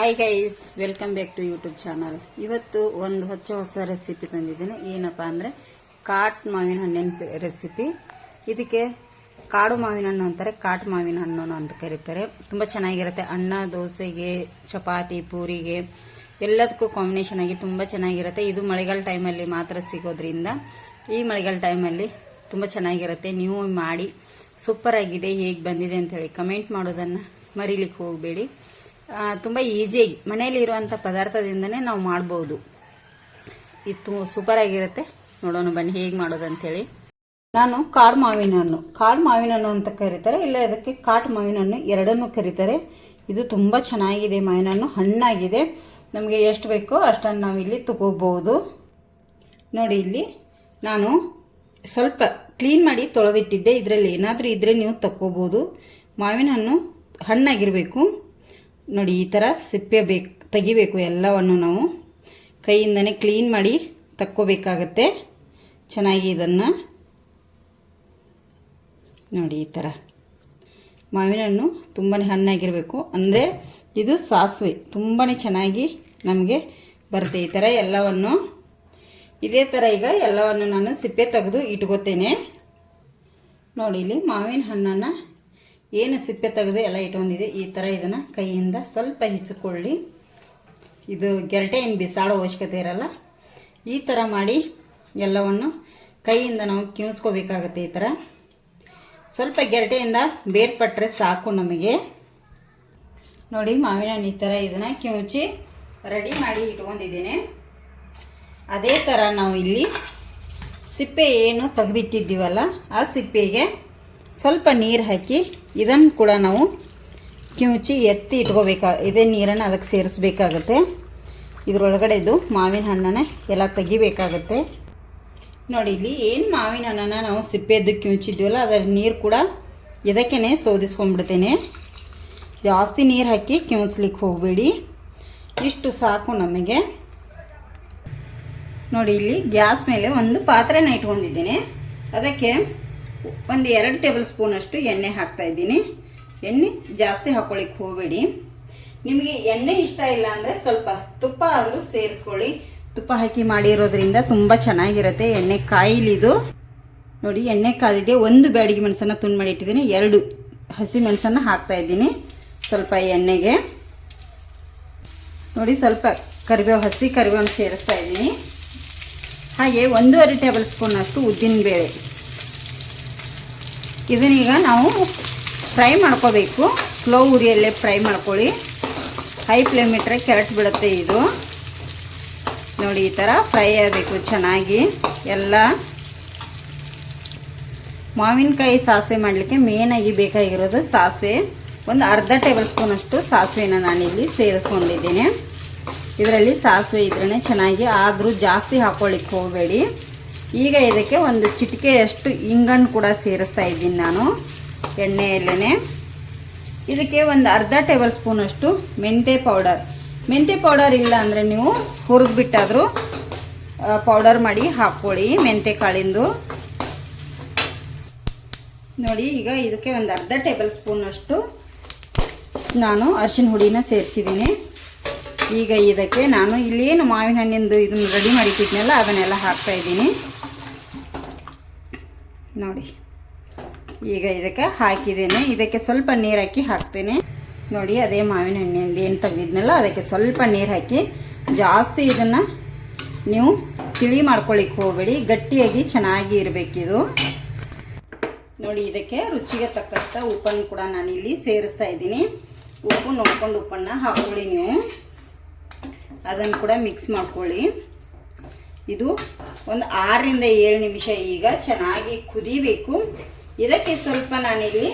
Hi guys welcome back to YouTube channel ಇವತ್ತು ಒಂದು ಹೊಚ್ಚ ಹೊಸ ರೆಸಿಪಿ ತಂದಿದ್ದೀನಿ. ಏನಪ್ಪ ಅಂದರೆ ಕಾಟ್ ಮಾವಿನ ಹಣ್ಣಿನ ರೆಸಿಪಿ ಇದಕ್ಕೆ ಕಾಡು ಮಾವಿನ ಹಣ್ಣು ಅಂತಾರೆ. ಕಾಟ್ ಮಾವಿನ ಹಣ್ಣು ಅಂತ ಕರೀತಾರೆ. ತುಂಬ ಚೆನ್ನಾಗಿರುತ್ತೆ. ಅನ್ನ, ದೋಸೆಗೆ, ಚಪಾತಿ, ಪೂರಿಗೆ, ಎಲ್ಲದಕ್ಕೂ ಕಾಂಬಿನೇಷನ್ ಆಗಿ ತುಂಬ ಚೆನ್ನಾಗಿರುತ್ತೆ. ಇದು ಮಳೆಗಾಲ ಟೈಮಲ್ಲಿ ಮಾತ್ರ ಸಿಗೋದ್ರಿಂದ ಈ ಮಳೆಗಾಲ ಟೈಮಲ್ಲಿ ತುಂಬ ಚೆನ್ನಾಗಿರುತ್ತೆ. ನೀವು ಮಾಡಿ ಸೂಪರ್ ಆಗಿದೆ, ಹೇಗೆ ಬಂದಿದೆ ಅಂತ ಹೇಳಿ ಕಮೆಂಟ್ ಮಾಡೋದನ್ನು ಮರೀಲಿಕ್ಕೆ ಹೋಗಬೇಡಿ. ತುಂಬಾ ಈಸಿಯಾಗಿ ಮನೆಯಲ್ಲಿ ಇರುವಂತ ಪದಾರ್ಥದಿಂದನೇ ನಾವು ಮಾಡಬಹುದು ಇದು ಸೂಪರ್ ಆಗಿರುತ್ತೆ. ನೋಡೋಣ ಬನ್ನಿ ಹೇಗೆ ಮಾಡೋದು ಅಂತೇಳಿ ನಾನು ಕಾಡು ಮಾವಿನ ಹಣ್ಣು. ಕಾಡು ಮಾವಿನ ಹಣ್ಣು ಅಂತ ಕರೀತಾರೆ. ಇಲ್ಲ ಅದಕ್ಕೆ ಕಾಟ್ ಮಾವಿನ ಹಣ್ಣು ಎರಡನ್ನೂ ಕರೀತಾರೆ. ಇದು ತುಂಬ ಚೆನ್ನಾಗಿದೆ ಮಾವಿನ ಹಣ್ಣು. ಹಣ್ಣಾಗಿದೆ. ನಮಗೆ ಎಷ್ಟು ಬೇಕೋ ಅಷ್ಟನ್ನು ನಾವು ಇಲ್ಲಿ ತಗೋಬಹುದು ನೋಡಿ ಇಲ್ಲಿ ನಾನು ಸ್ವಲ್ಪ ಕ್ಲೀನ್ ಮಾಡಿ ತೊಳೆದಿಟ್ಟಿದ್ದೆ. ಇದರಲ್ಲಿ ಏನಾದರೂ ಇದ್ರೆ ನೀವು ತಕ್ಕೋಬಹುದು ಮಾವಿನ ಹಣ್ಣು ಹಣ್ಣಾಗಿರಬೇಕು. ನೋಡಿ, ಈ ಥರ ಸಿಪ್ಪೆ ಬೇಕು, ತೆಗಿಬೇಕು ಎಲ್ಲವನ್ನು ನಾವು. ಕೈಯಿಂದನೇ ಕ್ಲೀನ್ ಮಾಡಿ ತಕ್ಕೋಬೇಕಾಗತ್ತೆ. ಚೆನ್ನಾಗಿ ಇದನ್ನು. ನೋಡಿ, ಈ ಥರ ಮಾವಿನ ಹಣ್ಣು ತುಂಬಾ ಹಣ್ಣಾಗಿರಬೇಕು. ಅಂದರೆ ಇದು ಸಾಸಿವೆ. ತುಂಬಾ ಚೆನ್ನಾಗಿ ನಮಗೆ ಬರುತ್ತೆ ಈ ಥರ ಎಲ್ಲವನ್ನು. ಇದೇ ಥರ ಈಗ ಎಲ್ಲವನ್ನು ನಾನು ಸಿಪ್ಪೆ ತೆಗೆದು ಇಟ್ಕೋತೇನೆ. ನೋಡಿ, ಇಲ್ಲಿ ಮಾವಿನ ಹಣ್ಣನ್ನು ಏನು ಸಿಪ್ಪೆ ತೆಗೆದು ಎಲ್ಲ ಇಟ್ಕೊಂಡಿದೆ, ಈ ಥರ ಇದನ್ನು ಕೈಯಿಂದ ಸ್ವಲ್ಪ ಹೆಚ್ಚಿಕೊಳ್ಳಿ ಇದು ಗೆರಟೆ ಏನು ಬಿಸಾಡೋ ಅವಶ್ಯಕತೆ ಇರಲ್ಲ. ಈ ಥರ ಮಾಡಿ ಎಲ್ಲವನ್ನು ಕೈಯಿಂದ ನಾವು ಕಿವಿಸ್ಕೋಬೇಕಾಗತ್ತೆ ಈ ಥರ ಸ್ವಲ್ಪ ಗೆರಟೆಯಿಂದ ಬೇರ್ಪಟ್ಟರೆ ಸಾಕು ನಮಗೆ. ನೋಡಿ ಮಾವಿನ ಹಣ್ಣು ಈ ಥರ ಇದನ್ನು ಕಿವುಚಿ ರೆಡಿ ಮಾಡಿ ಇಟ್ಕೊಂಡಿದ್ದೀನಿ. ಅದೇ ಥರ ನಾವು ಇಲ್ಲಿ ಸಿಪ್ಪೆ ಏನು ತೆಗೆದಿಟ್ಟಿದ್ದೀವಲ್ಲ, ಆ ಸಿಪ್ಪೆಗೆ ಸ್ವಲ್ಪ ನೀರು ಹಾಕಿ ಇದನ್ನು ಕೂಡ ನಾವು ಕಿವುಚಿ ಎತ್ತಿ ಇಟ್ಕೋಬೇಕಾ, ಇದೇ ನೀರನ್ನು ಅದಕ್ಕೆ ಸೇರಿಸ್ಬೇಕಾಗತ್ತೆ. ಇದರೊಳಗಡೆದು ಮಾವಿನ ಹಣ್ಣನ್ನು ಎಲ್ಲ ತೆಗಿಬೇಕಾಗತ್ತೆ. ನೋಡಿ, ಇಲ್ಲಿ ಏನು ಮಾವಿನ ಹಣ್ಣನ್ನು ನಾವು ಸಿಪ್ಪೆದ್ದು ಕಿವುಚಿದ್ವಲ್ಲ ಅದರ ನೀರು ಕೂಡ ಇದಕ್ಕೇ ಸೋದಿಸ್ಕೊಂಡ್ಬಿಡ್ತೇನೆ. ಜಾಸ್ತಿ ನೀರು ಹಾಕಿ ಕಿವುಚ್ಲಿಕ್ಕೆ ಹೋಗಬೇಡಿ. ಇಷ್ಟು ಸಾಕು ನಮಗೆ. ನೋಡಿ, ಇಲ್ಲಿ ಗ್ಯಾಸ್ ಮೇಲೆ ಒಂದು ಪಾತ್ರೆನ ಇಟ್ಕೊಂಡಿದ್ದೀನಿ. ಅದಕ್ಕೆ ಒಂದು ಎರಡು ಟೇಬಲ್ ಸ್ಪೂನಷ್ಟು ಎಣ್ಣೆ ಹಾಕ್ತಾ ಇದ್ದೀನಿ. ಎಣ್ಣೆ ಜಾಸ್ತಿ ಹಾಕ್ಕೊಳ್ಳಿಕ್ಕೆ ಹೋಗಬೇಡಿ. ನಿಮಗೆ ಎಣ್ಣೆ ಇಷ್ಟ ಇಲ್ಲ ಅಂದರೆ ಸ್ವಲ್ಪ ತುಪ್ಪ ಆದರೂ ಸೇರಿಸ್ಕೊಳ್ಳಿ. ತುಪ್ಪ ಹಾಕಿ ಮಾಡಿರೋದ್ರಿಂದ ತುಂಬ ಚೆನ್ನಾಗಿರುತ್ತೆ ಎಣ್ಣೆ ಕಾಯಿಲಿದು. ನೋಡಿ, ಎಣ್ಣೆ ಕಾದಿದೆ ಒಂದು ಬ್ಯಾಡಿಗೆ ಮೆಣಸನ್ನು ತುಂಡು ಮಾಡಿ ಇಟ್ಟಿದ್ದೀನಿ. ಎರಡು ಹಸಿ ಮೆಣಸನ್ನು ಹಾಕ್ತಾ ಇದ್ದೀನಿ ಸ್ವಲ್ಪ ಎಣ್ಣೆಗೆ. ನೋಡಿ, ಸ್ವಲ್ಪ ಕರಿಬೇವು, ಹಸಿ ಕರಿಬೇವನ್ನು ಸೇರಿಸ್ತಾ ಇದ್ದೀನಿ. ಹಾಗೆ ಒಂದೂವರೆ ಟೇಬಲ್ ಸ್ಪೂನಷ್ಟು ಉದ್ದಿನಬೇಳೆ ಇದನ್ನೀಗ ನಾವು ಫ್ರೈ ಮಾಡ್ಕೋಬೇಕು. ಸ್ಲೋ ಉರಿಯಲ್ಲೇ ಫ್ರೈ ಮಾಡ್ಕೊಳ್ಳಿ. ಹೈ ಫ್ಲೇಮ್ ಇಟ್ಟರೆ ಕೆರಟ್ ಬಿಡುತ್ತೆ ಇದು. ನೋಡಿ, ಈ ಥರ ಫ್ರೈ ಆಗಬೇಕು ಚೆನ್ನಾಗಿ. ಎಲ್ಲ ಮಾವಿನಕಾಯಿ ಸಾಸಿವೆ ಮಾಡಲಿಕ್ಕೆ ಮೇನಾಗಿ ಬೇಕಾಗಿರೋದು ಸಾಸಿವೆ. ಒಂದು ಅರ್ಧ ಟೇಬಲ್ ಸ್ಪೂನಷ್ಟು ಸಾಸಿವೆನ ನಾನಿಲ್ಲಿ ಸೇರಿಸ್ಕೊಂಡಿದ್ದೀನಿ. ಇದರಲ್ಲಿ ಸಾಸಿವೆ ಇದ್ರೇ ಚೆನ್ನಾಗಿ ಆದರೂ ಜಾಸ್ತಿ ಹಾಕ್ಕೊಳ್ಳಿಕ್ಕೆ ಹೋಗಬೇಡಿ. ಈಗ ಇದಕ್ಕೆ ಒಂದು ಚಿಟಿಕೆಯಷ್ಟು ಇಂಗನ್ನು ಕೂಡ ಸೇರಿಸ್ತಾ ಇದ್ದೀನಿ ನಾನು ಎಣ್ಣೆಯಲ್ಲೇ ಇದಕ್ಕೆ ಒಂದು ಅರ್ಧ ಟೇಬಲ್ ಸ್ಪೂನಷ್ಟು ಮೆಂತೆ ಪೌಡರ್. ಮೆಂತೆ ಪೌಡರ್ ಇಲ್ಲ ಅಂದರೆ ನೀವು ಹುರಿದ್ಬಿಟ್ಟಾದರೂ ಪೌಡರ್ ಮಾಡಿ ಹಾಕ್ಕೊಳ್ಳಿ ಮೆಂತೆ ಕಾಳಿಂದು. ನೋಡಿ, ಈಗ ಇದಕ್ಕೆ ಒಂದು ಅರ್ಧ ಟೇಬಲ್ ಸ್ಪೂನಷ್ಟು ನಾನು ಅರಿಶಿನ ಹುಡಿನ ಸೇರಿಸಿದ್ದೀನಿ. ಈಗ ಇದಕ್ಕೆ ನಾನು ಇಲ್ಲೇನು ಮಾವಿನ ಹಣ್ಣಿಂದು ಇದನ್ನು ರೆಡಿ ಮಾಡಿಟ್ಟಿದ್ನಲ್ಲ ಅದನ್ನೆಲ್ಲ ಹಾಕ್ತಾ ಇದ್ದೀನಿ. ನೋಡಿ. ಈಗ ಇದಕ್ಕೆ ಹಾಕಿದ್ದೇನೆ. ಇದಕ್ಕೆ ಸ್ವಲ್ಪ ನೀರು ಹಾಕಿ ಹಾಕ್ತೇನೆ. ನೋಡಿ, ಅದೇ ಮಾವಿನ ಹಣ್ಣಿಂದ ಏನು ತೆಗೆದಿದ್ನಲ್ಲ ಅದಕ್ಕೆ ಸ್ವಲ್ಪ ನೀರು ಹಾಕಿ ಜಾಸ್ತಿ ಇದನ್ನು ನೀವು ತಿಳಿ ಮಾಡ್ಕೊಳ್ಳಿಕ್ಕೆ ಹೋಗಬೇಡಿ. ಗಟ್ಟಿಯಾಗಿ ಚೆನ್ನಾಗಿ ಇರಬೇಕಿದು. ನೋಡಿ, ಇದಕ್ಕೆ ರುಚಿಗೆ ತಕ್ಕಷ್ಟ ಉಪ್ಪನ್ನು ಕೂಡ ನಾನು ಇಲ್ಲಿ ಸೇರಿಸ್ತಾ ಇದ್ದೀನಿ. ಉಪ್ಪು ನೋಡ್ಕೊಂಡು ಉಪ್ಪನ್ನು ಹಾಕ್ಕೊಳ್ಳಿ ನೀವು. ಅದನ್ನು ಕೂಡ ಮಿಕ್ಸ್ ಮಾಡ್ಕೊಳ್ಳಿ. ಇದು ಒಂದು ಆರರಿಂದ ಏಳು ನಿಮಿಷ ಈಗ ಚೆನ್ನಾಗಿ ಕುದಿಬೇಕು. ಇದಕ್ಕೆ ಸ್ವಲ್ಪ ನಾನಿಲ್ಲಿ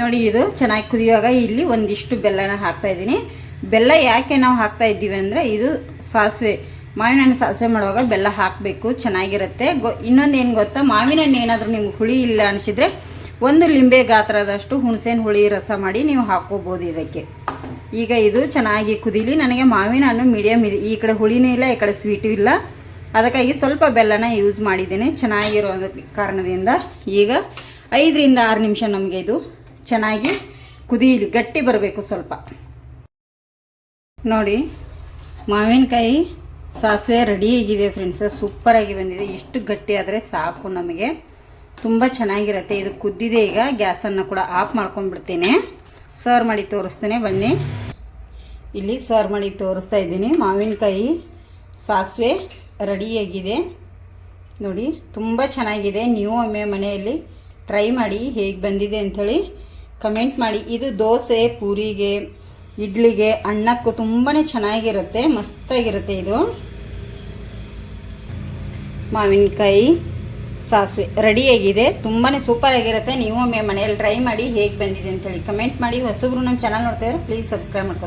ನೋಡಿ ಇದು ಚೆನ್ನಾಗಿ ಕುದಿಯುವಾಗ ಇಲ್ಲಿ ಒಂದಿಷ್ಟು ಬೆಲ್ಲನ ಹಾಕ್ತಾ ಇದ್ದೀನಿ. ಬೆಲ್ಲ ಯಾಕೆ ನಾವು ಹಾಕ್ತಾ ಇದ್ದೀವಿ ಅಂದರೆ ಇದು ಸಾಸಿವೆ ಮಾವಿನ ಹಣ್ಣು ಸಾಸಿವೆ ಮಾಡುವಾಗ ಬೆಲ್ಲ ಹಾಕಬೇಕು, ಚೆನ್ನಾಗಿರುತ್ತೆ. ಗೊ ಇನ್ನೊಂದು ಏನು ಗೊತ್ತಾ? ಮಾವಿನ ಹಣ್ಣು ಏನಾದರೂ ನಿಮ್ಗೆ ಹುಳಿ ಇಲ್ಲ ಅನಿಸಿದರೆ ಒಂದು ಲಿಂಬೆ ಗಾತ್ರದಷ್ಟು ಹುಣಸೇನ ಹುಳಿ ರಸ ಮಾಡಿ ನೀವು ಹಾಕ್ಕೋಬೋದು ಇದಕ್ಕೆ. ಈಗ ಇದು ಚೆನ್ನಾಗಿ ಕುದೀಲಿ. ನನಗೆ ಮಾವಿನ ಹಣ್ಣು ಮೀಡಿಯಮ್ ಇದೆ. ಈ ಕಡೆ ಹುಳಿನೂ ಇಲ್ಲ, ಈ ಕಡೆ ಸ್ವೀಟು ಇಲ್ಲ. ಅದಕ್ಕಾಗಿ ಸ್ವಲ್ಪ ಬೆಲ್ಲನ ಯೂಸ್ ಮಾಡಿದ್ದೇನೆ. ಚೆನ್ನಾಗಿರೋ ಕಾರಣದಿಂದ ಈಗ ಐದರಿಂದ ಆರು ನಿಮಿಷ ನಮಗೆ ಇದು ಚೆನ್ನಾಗಿ ಕುದೀಲಿ, ಗಟ್ಟಿ ಬರಬೇಕು ಸ್ವಲ್ಪ. ನೋಡಿ, ಮಾವಿನಕಾಯಿ ಸಾಸಿವೆ ರೆಡಿಯಾಗಿದೆ ಫ್ರೆಂಡ್ಸ್ ಸೂಪರಾಗಿ ಬಂದಿದೆ. ಇಷ್ಟು ಗಟ್ಟಿ ಆದರೆ ಸಾಕು ನಮಗೆ. ತುಂಬ ಚೆನ್ನಾಗಿರುತ್ತೆ. ಇದು ಕುದ್ದಿದೆ ಈಗ. ಗ್ಯಾಸನ್ನು ಕೂಡ ಆಫ್ ಮಾಡ್ಕೊಂಡ್ಬಿಡ್ತೀನಿ. ಸರ್ವ್ ಮಾಡಿ ತೋರಿಸ್ತೇನೆ, ಬನ್ನಿ. ಇಲ್ಲಿ ಸರ್ವ್ ಮಾಡಿ ತೋರಿಸ್ತಾ ಇದ್ದೀನಿ. ಮಾವಿನಕಾಯಿ ಸಾಸಿವೆ ರೆಡಿಯಾಗಿದೆ ನೋಡಿ, ತುಂಬ ಚೆನ್ನಾಗಿದೆ. ನೀವು ಒಮ್ಮೆ ಮನೆಯಲ್ಲಿ ಟ್ರೈ ಮಾಡಿ ಹೇಗೆ ಬಂದಿದೆ ಅಂಥೇಳಿ ಕಮೆಂಟ್ ಮಾಡಿ. ಇದು ದೋಸೆ, ಪೂರಿಗೆ, ಇಡ್ಲಿಗೆ ಅಣ್ಣಕ್ಕೂ ತುಂಬಾ ಚೆನ್ನಾಗಿರುತ್ತೆ. ಮಸ್ತಾಗಿರುತ್ತೆ ಇದು. ಮಾವಿನಕಾಯಿ. ಸಾಸಿವೆ ರೆಡಿಯಾಗಿದೆ ತುಂಬಾ ಸೂಪರಾಗಿರುತ್ತೆ ನೀವು ಒಮ್ಮೆ ಮನೆಯಲ್ಲಿ ಟ್ರೈ ಮಾಡಿ ಹೇಗೆ ಬಂದಿದೆ ಅಂತೇಳಿ ಕಮೆಂಟ್ ಮಾಡಿ. ಹೊಸಬ್ರು ನಮ್ಮ ಚಾನಲ್ ನೋಡ್ತಾ ಇದ್ರೆ ಪ್ಲೀಸ್ ಸಬ್ಸ್ಕ್ರೈಬ್ ಮಾಡ್ಕೊಂಡು